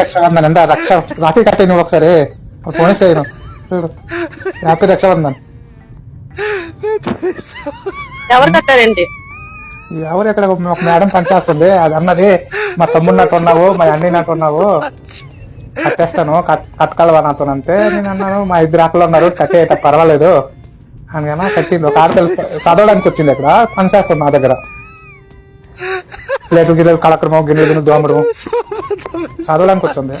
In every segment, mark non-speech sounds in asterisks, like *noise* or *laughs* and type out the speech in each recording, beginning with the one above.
రక్షాబంధన్ ఎంత రక్ష రాఖీ కట్టే నువ్వు ఒకసారి ఫోన్ చేయను చూడు హ్యాపీ రక్షాబంధన్ ఎవరు కట్టారండి ఎవరు ఎక్కడ ఒక మేడం పనిచేస్తుంది అది అన్నది మా తమ్ముడు ఉన్నావు మా అన్ని ఉన్నావు కట్టేస్తాను కట్ కట్టగలవా నాతో అంటే నేను అన్నాను మా ఇద్దరు అక్కలు ఉన్నారు కట్టేట పర్వాలేదు అని కట్టింది ఒక ఆడపిల్ల చదవడానికి వచ్చింది ఇక్కడ పనిచేస్తుంది నా దగ్గర. లేదు గిన్నెలు కలకడము గిన్నెలు దోమడము చదవడానికి వచ్చింది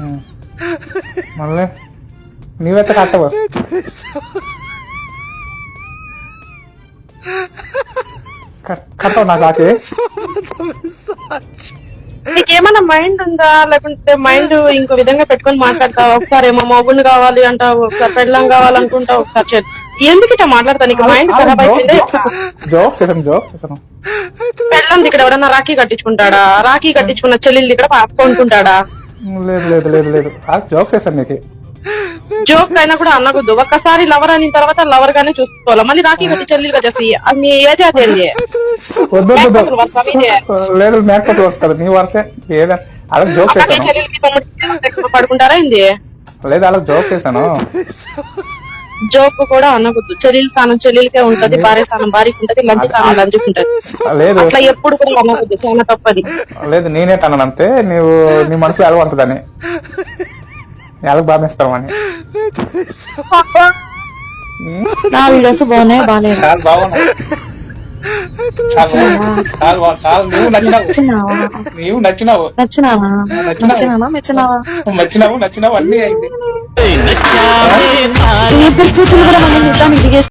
ఉం. మళ్ళీ నీవైతే కట్టవు కట్- కట్టవు నాకు ఆకి నీకేమన్నా మైండ్ ఉందా? లేకుంటే మైండ్ ఇంకో విధంగా పెట్టుకొని మాట్లాడతావు? ఒకసారి ఏమో మొగుడు కావాలి అంటావు ఒకసారి పెళ్ళం కావాలనుకుంటావు ఒకసారి ఎందుకు ఇట్లా మాట్లాడతా నీకు మైండ్ ఖరాబ్ అయిపోయింది? జోక్స్ జోక్స్ పెళ్ళం ఇక్కడ ఎవడన్నా రాఖీ కట్టించుకుంటాడా? రాఖీ కట్టించుకున్న చెల్లెళ్ళు ఇక్కడ కొనుక్కుంటాడా? లేదు లేదు లేదు లేదు. జోక్స్ చేసాను నీకు. జోక్ అయినా కూడా అనకూడదు. ఒక్కసారి లవర్ అయిన తర్వాత లవర్ గానే చూసుకోవాలి. మళ్ళీ రాఖీ కట్టి చెల్లెలుగా చేస్తాయి అది మీ అది ఏంది? వద్దు *laughs* లేదు మేకపోతే వస్తుంది నీ వరుసే. ఏదా అలా జోక్ చేశాను. *laughs* పడుకుంటారా ఏంది? లేదు అలా జోక్ చేశాను. జోక్ కూడా అనకూడదు. చెల్లెలు సానం చెల్లెలకే ఉంటది భార్య సానం భార్యకి ఉంటది లంచి సానం లంచుకు ఉంటది. లేదు. అట్లా ఎప్పుడు కూడా అనకూడదు చాలా తప్పది. లేదు నేనే తనను అంతే. నీవు నీ మనసులో ఎలా ఉంటుందని ఎలా బాధిస్తామని *laughs* నా వీడియోస్ బాగున్నాయి? బాగాలేదు? బాగున్నాయి. నువ్వు నచ్చినావు. నచ్చినావా? నీవు నచ్చినావు. నచ్చినావా? నచ్చినావా. మెచ్చినావా నచ్చినావు? నచ్చినావు అన్ని అయింది